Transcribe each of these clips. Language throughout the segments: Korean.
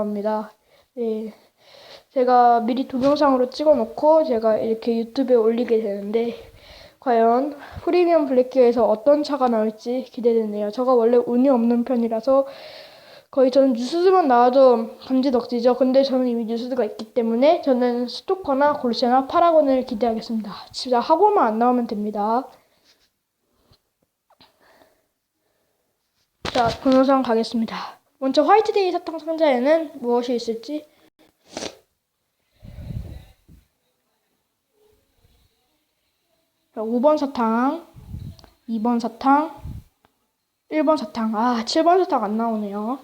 합니다. 네. 제가 미리 동영상으로 찍어 놓고 제가 이렇게 유튜브에 올리게 되는데 과연 프리미엄 블랙기어에서 어떤 차가 나올지 기대되네요. 제가 원래 운이 없는 편이라서 거의 저는 뉴스만 나와도 감지 덕지죠. 근데 저는 이미 뉴스가 있기 때문에 저는 스토커나 골시나 파라곤을 기대하겠습니다. 진짜 하고만 안 나오면 됩니다. 자, 동영상 가겠습니다. 먼저 화이트데이 사탕 상자에는 무엇이 있을지 자, 5번 사탕, 2번 사탕, 1번 사탕. 아, 7번 사탕 안 나오네요.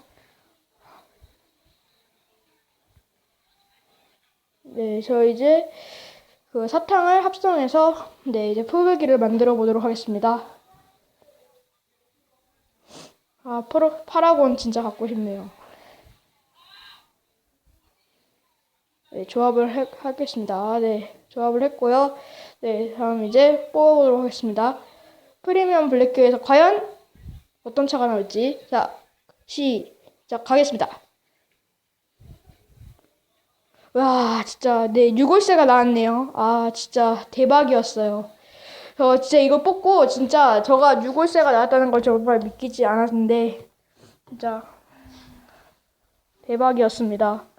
네, 저 이제 그 사탕을 합성해서 네, 이제 풀베기를 만들어 보도록 하겠습니다. 아, 프로, 파라곤 진짜 갖고 싶네요. 네, 조합을 해, 하겠습니다. 네, 조합을 했고요. 네, 다음 이제 뽑아보도록 하겠습니다. 프리미엄 블랙교에서 과연 어떤 차가 나올지. 자, 시작 가겠습니다. 와, 진짜, 네, 6월세가 나왔네요. 아, 진짜 대박이었어요. 저 진짜 이거 뽑고, 진짜, 저가 6월세가 나왔다는 걸 정말 믿기지 않았는데, 진짜, 대박이었습니다.